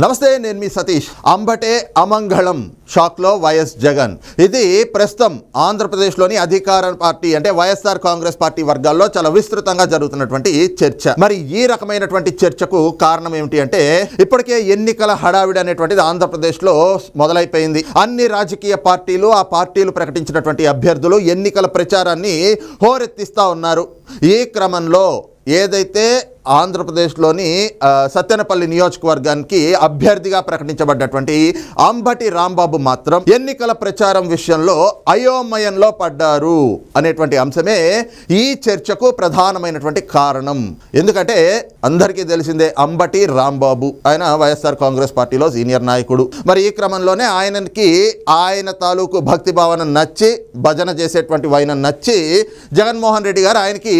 నమస్తే నేను మీ సతీష్. అంబటే అమంగళం. షాక్లో వైఎస్ జగన్. ఇది ప్రస్తుతం ఆంధ్రప్రదేశ్లోని అధికార పార్టీ అంటే వైఎస్ఆర్ కాంగ్రెస్ పార్టీ వర్గాల్లో చాలా విస్తృతంగా జరుగుతున్నటువంటి చర్చ. మరి ఈ రకమైనటువంటి చర్చకు కారణం ఏమిటి అంటే ఇప్పటికే ఎన్నికల హడావిడి అనేటువంటిది ఆంధ్రప్రదేశ్లో మొదలైపోయింది. అన్ని రాజకీయ పార్టీలు ఆ పార్టీలు ప్రకటించినటువంటి అభ్యర్థులు ఎన్నికల ప్రచారాన్ని హోరెత్తిస్తా ఉన్నారు. ఈ క్రమంలో ఏదైతే ఆంధ్రప్రదేశ్లోని సత్యనపల్లి సత్తెనపల్లి నియోజకవర్గానికి అభ్యర్థిగా ప్రకటించబడ్డటువంటి అంబటి రాంబాబు మాత్రం ఎన్నికల ప్రచారం విషయంలో అయోమయంలో పడ్డారు అనేటువంటి అంశమే ఈ చర్చకు ప్రధానమైనటువంటి కారణం. ఎందుకంటే అందరికీ తెలిసిందే అంబటి రాంబాబు. ఆయన వైఎస్ఆర్ కాంగ్రెస్ పార్టీలో సీనియర్ నాయకుడు. మరి ఈ క్రమంలోనే ఆయనకి ఆయన తాలూకు భక్తి భావన నచ్చి భజన చేసేటువంటి వైన నచ్చి జగన్మోహన్ రెడ్డి గారు ఆయనకి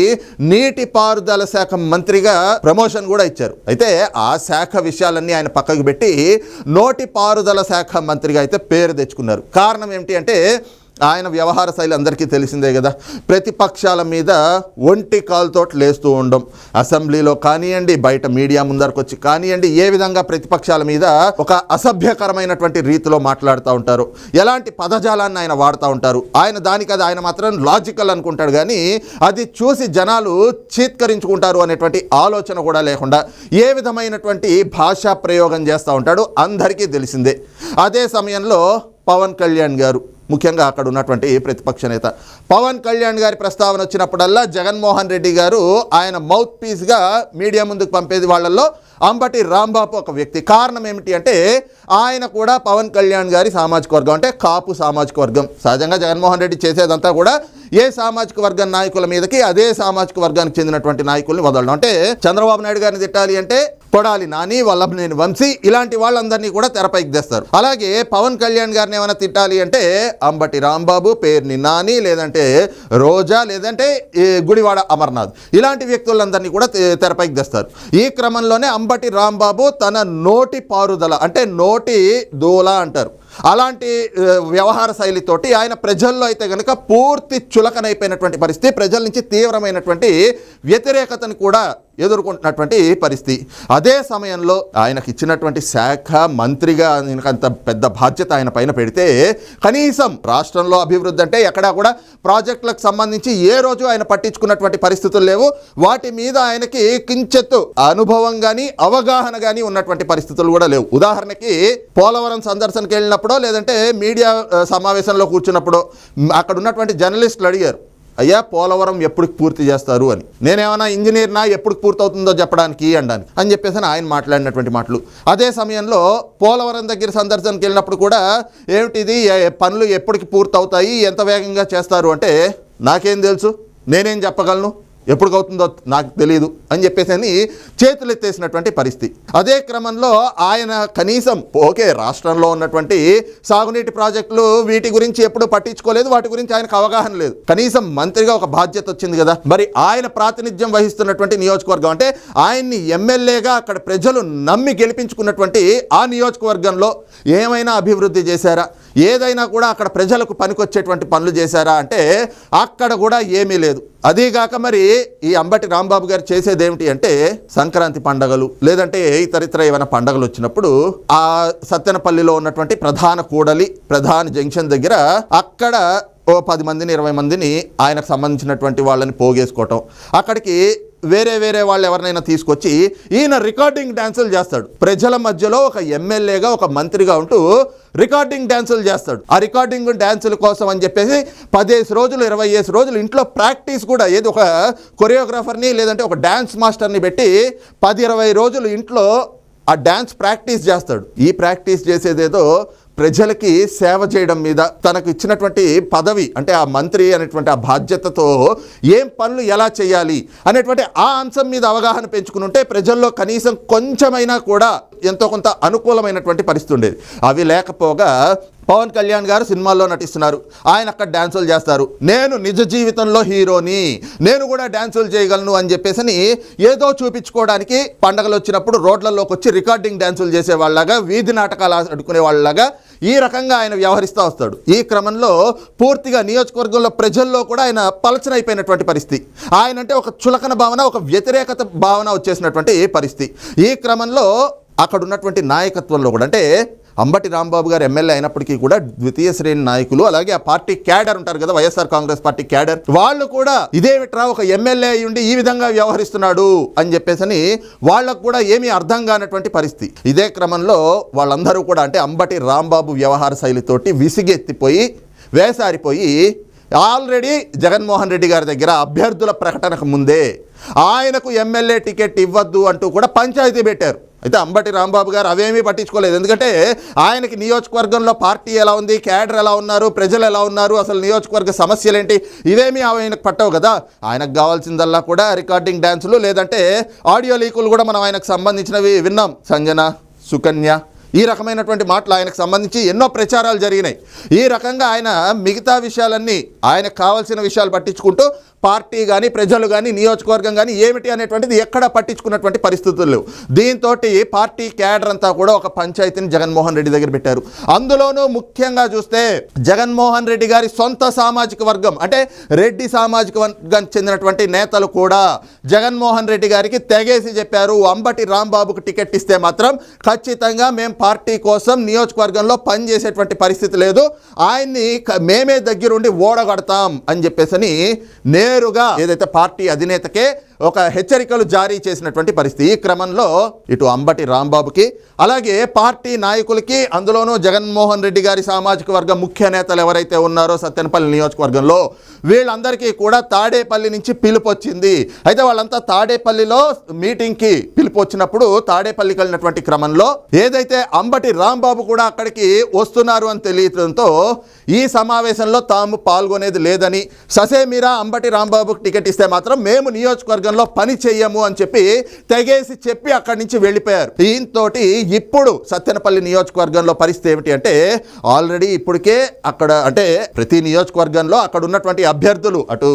నీటిపారుదల శాఖ మంత్రిగా ప్రమోషన్ కూడా ఇచ్చారు. అయితే ఆ శాఖ విషయాలన్నీ ఆయన పక్కకు పెట్టి నోటి పారుదల శాఖ మంత్రిగా అయితే పేరు తెచ్చుకున్నారు. కారణం ఏమిటి అంటే ఆయన వ్యవహార శైలి అందరికీ తెలిసిందే కదా. ప్రతిపక్షాల మీద ఒంటి కాలుతో లేస్తూ ఉండడం అసెంబ్లీలో కానివ్వండి బయట మీడియా ముందరకు వచ్చి కానివ్వండి ఏ విధంగా ప్రతిపక్షాల మీద ఒక అసభ్యకరమైనటువంటి రీతిలో మాట్లాడుతూ ఉంటారు. ఎలాంటి పదజాలాన్ని ఆయన వాడుతూ ఉంటారు. ఆయన దానికి అది ఆయన మాత్రం లాజికల్ అనుకుంటాడు కానీ అది చూసి జనాలు చీత్కరించుకుంటారు అనేటువంటి ఆలోచన కూడా లేకుండా ఏ విధమైనటువంటి భాషా ప్రయోగం చేస్తూ ఉంటాడు అందరికీ తెలిసిందే. అదే సమయంలో పవన్ కళ్యాణ్ గారు ముఖ్యంగా అక్కడ ఉన్నటువంటి ప్రతిపక్ష నేత. పవన్ కళ్యాణ్ గారి ప్రస్తావన వచ్చినప్పుడల్లా జగన్మోహన్ రెడ్డి గారు ఆయన మౌత్ పీస్గా మీడియా ముందుకు పంపేది వాళ్ళల్లో అంబటి రాంబాబు ఒక వ్యక్తి. కారణం ఏమిటి అంటే ఆయన కూడా పవన్ కళ్యాణ్ గారి సామాజిక వర్గం అంటే కాపు సామాజిక వర్గం. సహజంగా జగన్మోహన్ రెడ్డి చేసేదంతా కూడా ఏ సామాజిక వర్గం నాయకుల మీదకి అదే సామాజిక వర్గానికి చెందినటువంటి నాయకుల్ని వదలడం. అంటే చంద్రబాబు నాయుడు గారిని తిట్టాలి అంటే కొడాలి నాని వల్లభనేని వంశీ ఇలాంటి వాళ్ళందరినీ కూడా తెరపైకి తెస్తారు. అలాగే పవన్ కళ్యాణ్ గారిని ఏమైనా తిట్టాలి అంటే అంబటి రాంబాబు పేర్ని నాని లేదంటే రోజా లేదంటే గుడివాడ అమర్నాథ్. ఇలాంటి వ్యక్తులందరినీ కూడా తెరపైకి తెస్తారు. ఈ క్రమంలోనే అంబటి రాంబాబు తన నోటి పారుదల అంటే నోటి దూల అంటారు. అలాంటి వ్యవహార శైలితోటి ఆయన ప్రజల్లో అయితే కనుక పూర్తి చులకనైపోయినటువంటి పరిస్థితి ప్రజల నుంచి తీవ్రమైనటువంటి వ్యతిరేకతను కూడా ఎదుర్కొంటున్నటువంటి పరిస్థితి. అదే సమయంలో ఆయనకి ఇచ్చినటువంటి శాఖ మంత్రిగా ఆయనకు అంత పెద్ద బాధ్యత ఆయన పైన పెడితే కనీసం రాష్ట్రంలో అభివృద్ధి అంటే ఎక్కడా కూడా ప్రాజెక్టులకు సంబంధించి ఏ రోజు ఆయన పట్టించుకున్నటువంటి పరిస్థితులు లేవు. వాటి మీద ఆయనకి కించెత్తు అనుభవం కానీ అవగాహన కానీ ఉన్నటువంటి పరిస్థితులు కూడా లేవు. ఉదాహరణకి పోలవరం సందర్శనకి వెళ్ళినప్పుడో లేదంటే మీడియా సమావేశంలో కూర్చున్నప్పుడో అక్కడ ఉన్నటువంటి జర్నలిస్టులు అడిగారు అయ్యా పోలవరం ఎప్పుడు పూర్తి చేస్తారు అని. నేనేమైనా ఇంజనీర్నా ఎప్పుడు పూర్తవుతుందో చెప్పడానికి అండాను అని చెప్పేసి ఆయన మాట్లాడినటువంటి మాటలు. అదే సమయంలో పోలవరం దగ్గర సందర్శనకి వెళ్ళినప్పుడు కూడా ఏమిటిది? పనులు ఎప్పటికి పూర్తవుతాయి? ఎంత వేగంగా చేస్తారు? అంటే నాకేం తెలుసు? నేనేం చెప్పగలను? ఎప్పుడు అవుతుందో నాకు తెలియదు అని చెప్పేసి అని చేతులు ఎత్తేసినటువంటి పరిస్థితి. అదే క్రమంలో ఆయన కనీసం ఓకే రాష్ట్రంలో ఉన్నటువంటి సాగునీటి ప్రాజెక్టులు వీటి గురించి ఎప్పుడు పట్టించుకోలేదు వాటి గురించి ఆయనకు అవగాహన లేదు. కనీసం మంత్రిగా ఒక బాధ్యత వచ్చింది కదా. మరి ఆయన ప్రాతినిధ్యం వహిస్తున్నటువంటి నియోజకవర్గం అంటే ఆయన్ని ఎమ్మెల్యేగా అక్కడ ప్రజలు నమ్మి గెలిపించుకున్నటువంటి ఆ నియోజకవర్గంలో ఏమైనా అభివృద్ధి చేశారా? ఏదైనా కూడా అక్కడ ప్రజలకు పనికొచ్చేటువంటి పనులు చేశారా అంటే అక్కడ కూడా ఏమీ లేదు. అదీగాక మరి ఈ అంబటి రాంబాబు గారు చేసేది ఏమిటి అంటే సంక్రాంతి పండగలు లేదంటే ఇతరితర ఏమైనా పండగలు వచ్చినప్పుడు ఆ సత్తెనపల్లిలో ఉన్నటువంటి ప్రధాన కూడలి ప్రధాన జంక్షన్ దగ్గర అక్కడ ఓ పది మందిని ఇరవై మందిని ఆయనకు సంబంధించినటువంటి వాళ్ళని పోగేసుకోవటం. అక్కడికి వేరే వేరే వాళ్ళు ఎవరినైనా తీసుకొచ్చి ఈయన రికార్డింగ్ డ్యాన్సులు చేస్తాడు. ప్రజల మధ్యలో ఒక ఎమ్మెల్యేగా ఒక మంత్రిగా ఉంటూ రికార్డింగ్ డ్యాన్సులు చేస్తాడు. ఆ రికార్డింగ్ డ్యాన్సుల కోసం అని చెప్పేసి పదిహేను రోజులు ఇరవై ఐదు రోజులు ఇంట్లో ప్రాక్టీస్ కూడా ఏది ఒక కొరియోగ్రాఫర్ని లేదంటే ఒక డ్యాన్స్ మాస్టర్ని పెట్టి పది ఇరవై రోజులు ఇంట్లో ఆ డ్యాన్స్ ప్రాక్టీస్ చేస్తాడు. ఈ ప్రాక్టీస్ చేసేదేదో ప్రజలకి సేవ చేయడం మీద తనకు ఇచ్చినటువంటి పదవి అంటే ఆ మంత్రి అనేటువంటి ఆ బాధ్యతతో ఏం పనులు ఎలా చేయాలి అనేటువంటి ఆ అంశం మీద అవగాహన పెంచుకుని ఉంటే ప్రజల్లో కనీసం కొంచెమైనా కూడా ఎంతో కొంత అనుకూలమైనటువంటి పరిస్థితి ఉండేది. అవి లేకపోగా పవన్ కళ్యాణ్ గారు సినిమాల్లో నటిస్తున్నారు. ఆయన అక్కడ డ్యాన్సులు చేస్తారు. నేను నిజ జీవితంలో హీరోని నేను కూడా డ్యాన్సులు చేయగలను అని చెప్పేసి ఏదో చూపించుకోవడానికి పండగలు వచ్చినప్పుడు రోడ్లలోకి వచ్చి రికార్డింగ్ డ్యాన్సులు చేసేవాళ్ళగా వీధి నాటకాలు అడుకునే వాళ్ళగా ఈ రకంగా ఆయన వ్యవహరిస్తూ వస్తాడు. ఈ క్రమంలో పూర్తిగా నియోజకవర్గంలో ప్రజల్లో కూడా ఆయన పలచనైపోయినటువంటి పరిస్థితి. ఆయన అంటే ఒక చులకన భావన ఒక వ్యతిరేకత భావన వచ్చేసినటువంటి పరిస్థితి. ఈ క్రమంలో అక్కడ ఉన్నటువంటి నాయకత్వంలో కూడా అంటే అంబటి రాంబాబు గారు ఎమ్మెల్యే అయినప్పటికీ కూడా ద్వితీయ శ్రేణి నాయకులు అలాగే ఆ పార్టీ క్యాడర్ ఉంటారు కదా వైఎస్ఆర్ కాంగ్రెస్ పార్టీ క్యాడర్ వాళ్ళు కూడా ఇదేమిట్రా ఒక ఎమ్మెల్యే అయి ఉండి ఈ విధంగా వ్యవహరిస్తున్నాడు అని చెప్పేసి వాళ్ళకు కూడా ఏమీ అర్థం కానటువంటి పరిస్థితి. ఇదే క్రమంలో వాళ్ళందరూ కూడా అంటే అంబటి రాంబాబు వ్యవహార శైలితోటి విసిగెత్తిపోయి వేసారిపోయి ఆల్రెడీ జగన్మోహన్ రెడ్డి గారి దగ్గర అభ్యర్థుల ప్రకటనకు ముందే ఆయనకు ఎమ్మెల్యే టికెట్ ఇవ్వద్దు అంటూ కూడా పంచాయతీ పెట్టారు. అయితే అంబటి రాంబాబు గారు అవేమీ పట్టించుకోలేదు. ఎందుకంటే ఆయనకి నియోజకవర్గంలో పార్టీ ఎలా ఉంది క్యాడర్ ఎలా ఉన్నారు ప్రజలు ఎలా ఉన్నారు అసలు నియోజకవర్గ సమస్యలేంటి ఇవేమీ ఆయనకు పట్టవు కదా. ఆయనకు కావాల్సిందల్లా కూడా రికార్డింగ్ డ్యాన్సులు లేదంటే ఆడియో లీకులు కూడా మనం ఆయనకు సంబంధించినవి విన్నాం. సంజన సుకన్య ఈ రకమైనటువంటి మాటలు ఆయనకు సంబంధించి ఎన్నో ప్రచారాలు జరిగినాయి. ఈ రకంగా ఆయన మిగతా విషయాలన్నీ ఆయనకు కావాల్సిన విషయాలు పట్టించుకుంటూ పార్టీ కానీ ప్రజలు కానీ నియోజకవర్గం కానీ ఏమిటి అనేటువంటిది ఎక్కడ పట్టించుకున్నటువంటి పరిస్థితులు లేవు. దీంతో పార్టీ క్యాడర్ అంతా కూడా ఒక పంచాయతీని జగన్మోహన్ రెడ్డి దగ్గర పెట్టారు. అందులోనూ ముఖ్యంగా చూస్తే జగన్మోహన్ రెడ్డి గారి సొంత సామాజిక వర్గం అంటే రెడ్డి సామాజిక వర్గానికి చెందినటువంటి నేతలు కూడా జగన్మోహన్ రెడ్డి గారికి తెగేసి చెప్పారు అంబటి రాంబాబుకు టికెట్ ఇస్తే మాత్రం ఖచ్చితంగా మేము పార్టీ కోసం నియోజకవర్గంలో పనిచేసేటువంటి పరిస్థితి లేదు. ఆయన్ని మేమే దగ్గరుండి ఓడగడతాం అని చెప్పేసి నేను నేరుగా ఏదైతే పార్టీ అధినేతకే ఒక హెచ్చరికలు జారీ చేసినటువంటి పరిస్థితి. ఈ క్రమంలో ఇటు అంబటి రాంబాబుకి అలాగే పార్టీ నాయకులకి అందులోనూ జగన్మోహన్ రెడ్డి గారి సామాజిక వర్గ ముఖ్య నేతలు ఎవరైతే ఉన్నారో సత్యనపల్లి నియోజకవర్గంలో వీళ్ళందరికీ కూడా తాడేపల్లి నుంచి పిలుపు వచ్చింది. అయితే వాళ్ళంతా తాడేపల్లిలో మీటింగ్కి పిలుపు వచ్చినప్పుడు తాడేపల్లికి వెళ్ళినటువంటి క్రమంలో ఏదైతే అంబటి రాంబాబు కూడా అక్కడికి వస్తున్నారు అని తెలియడంతో ఈ సమావేశంలో తాము పాల్గొనేది లేదని ససేమిరా అంబటి రాంబాబుకి టికెట్ ఇస్తే మాత్రం మేము నియోజకవర్గం నియోజకవర్గంలో పని చెయ్యము అని చెప్పి తెగేసి చెప్పి అక్కడి నుంచి వెళ్ళిపోయారు. దీంతో ఇప్పుడు సత్తెనపల్లి నియోజకవర్గంలో పరిస్థితి ఏమిటి అంటే ఆల్రెడీ ఇప్పటికే అక్కడ అంటే ప్రతి నియోజకవర్గంలో అక్కడ ఉన్నటువంటి అభ్యర్థులు అటు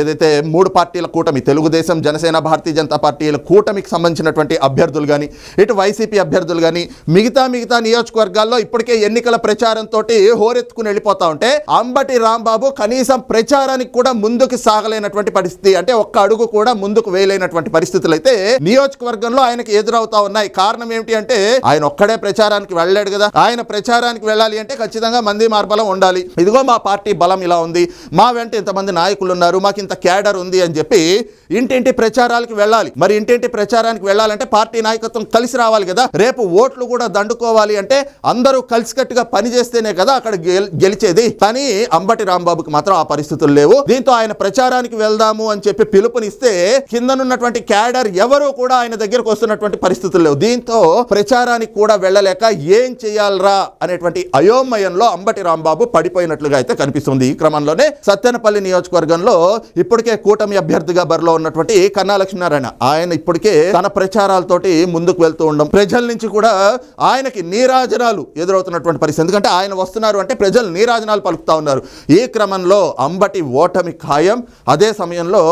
ఏదైతే మూడు పార్టీల కూటమి తెలుగుదేశం జనసేన భారతీయ జనతా పార్టీల కూటమికి సంబంధించినటువంటి అభ్యర్థులు కానీ ఇటు వైసీపీ అభ్యర్థులు కానీ మిగతా మిగతా నియోజకవర్గాల్లో ఇప్పటికే ఎన్నికల ప్రచారంతో హోరెత్తుకుని వెళ్ళిపోతా ఉంటే అంబటి రాంబాబు కనీసం ప్రచారానికి కూడా ముందుకు సాగలేనటువంటి పరిస్థితి. అంటే ఒక్క అడుగు కూడా ముందుకు వేయలేనటువంటి పరిస్థితులు అయితే నియోజకవర్గంలో ఆయనకి ఎదురవుతా ఉన్నాయి. కారణం ఏమిటి అంటే ఆయన ఒక్కడే ప్రచారానికి వెళ్ళలేడు కదా. ఆయన ప్రచారానికి వెళ్ళాలి అంటే ఖచ్చితంగా మంది మార్బలం ఉండాలి. ఇదిగో మా పార్టీ బలం ఇలా ఉంది. మా వెంట ఇంతమంది నాయకులు ఉన్నారు. మాకు ఇంత క్యాడర్ ఉంది అని చెప్పి ఇంటింటి ప్రచారాలకు వెళ్ళాలి. మరి ఇంటింటి ప్రచారానికి వెళ్ళాలంటే పార్టీ నాయకత్వం కలిసి రావాలి కదా. రేపు ఓట్లు కూడా దండుకోవాలి అంటే అందరూ కలిసికట్టుగా పని చేస్తేనే కదా అక్కడ గెలిచేది. కానీ అంబటి రాంబాబుకి మాత్రం ఆ పరిస్థితులు లేవు. దీంతో ఆయన ప్రచారానికి వెళ్దాము అని చెప్పి పిలుపుని చూస్తే కిందనున్నటువంటి క్యాడర్ ఎవరు కూడా ఆయన దగ్గరకు వస్తున్నటువంటి పరిస్థితులు లేవు. దీంతో ప్రచారానికి కూడా వెళ్ళలేక ఏం చేయాలరా అనేటువంటి అయోమయంలో అంబటి రాంబాబు పడిపోయినట్లుగా అయితే కనిపిస్తుంది. ఈ క్రమంలోనే సత్తెనపల్లి నియోజకవర్గంలో ఇప్పటికే కూటమి అభ్యర్థిగా బరిలో ఉన్నటువంటి కన్నా లక్ష్మీనారాయణ. ఆయన ఇప్పటికే తన ప్రచారాలతోటి ముందుకు వెళ్తూ ఉండడం ప్రజల నుంచి కూడా ఆయనకి నీరాజనాలు ఎదురవుతున్నటువంటి పరిస్థితి. ఎందుకంటే ఆయన వస్తున్నారు అంటే ప్రజలు నీరాజనాలు పలుకుతా ఉన్నారు. ఈ క్రమంలో అంబటి ఓటమి ఖాయం. అదే సమయంలో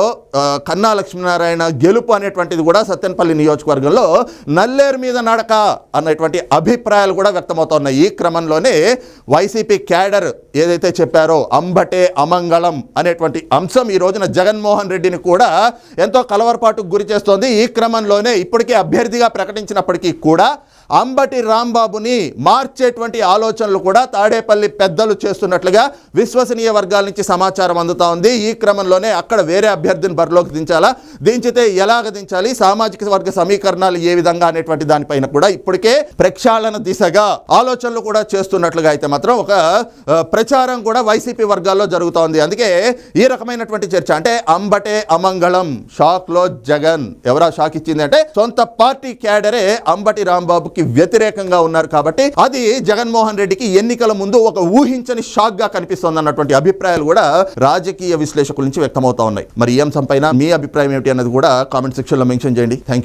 కన్నా లక్ష్మీనారాయణ గెలుపు అనేటువంటిది కూడా సత్యనపల్లి నియోజకవర్గంలో నల్లేరు మీద నడక అన్నటువంటి అభిప్రాయాలు కూడా వ్యక్తమవుతున్నాయి. ఈ క్రమంలోనే వైసీపీ క్యాడర్ ఏదైతే చెప్పారో అంబటే అమంగళం అనేటువంటి అంశం ఈ రోజున జగన్మోహన్ రెడ్డిని కూడా ఎంతో కలవరపాటుకు గురి చేస్తోంది. ఈ క్రమంలోనే ఇప్పటికే అభ్యర్థిగా ప్రకటించినప్పటికీ కూడా అంబటి రాంబాబుని మార్చేటువంటి ఆలోచనలు కూడా తాడేపల్లి పెద్దలు చేస్తున్నట్లుగా విశ్వసనీయ వర్గాల నుంచి సమాచారం అందుతా ఉంది. ఈ క్రమంలోనే అక్కడ వేరే అభ్యర్థిని బరిలోకి దించాలా? దించితే ఎలాగ దించాలి? సామాజిక వర్గ సమీకరణాలు ఏ విధంగా అనేటువంటి దానిపైన కూడా ఇప్పటికే ప్రక్షాళన దిశగా ఆలోచనలు కూడా చేస్తున్నట్లుగా అయితే మాత్రం ఒక ప్రచారం కూడా వైసీపీ వర్గాల్లో జరుగుతోంది అందుకే ఈ రకమైనటువంటి చర్చ అంటే అంబటే అమంగళం షాక్లో జగన్. ఎవరా షాక్ ఇచ్చింది అంటే సొంత పార్టీ క్యాడరే అంబటి రాంబాబుకి వ్యతిరేకంగా ఉన్నారు కాబట్టి అది జగన్మోహన్ రెడ్డికి ఎన్నికల ముందు ఒక ఊహించని షాక్గా కనిపిస్తుంది అన్నటువంటి అభిప్రాయాలు కూడా రాజకీయ విశ్లేషకుల నుంచి వ్యక్తమవుతా ఉన్నాయి. మరి ఈ అంశంపైన మీ అభిప్రాయం ఏమిటి అన్నది కూడా కామెంట్ సెక్షన్లో మెన్షన్ చేయండి. థ్యాంక్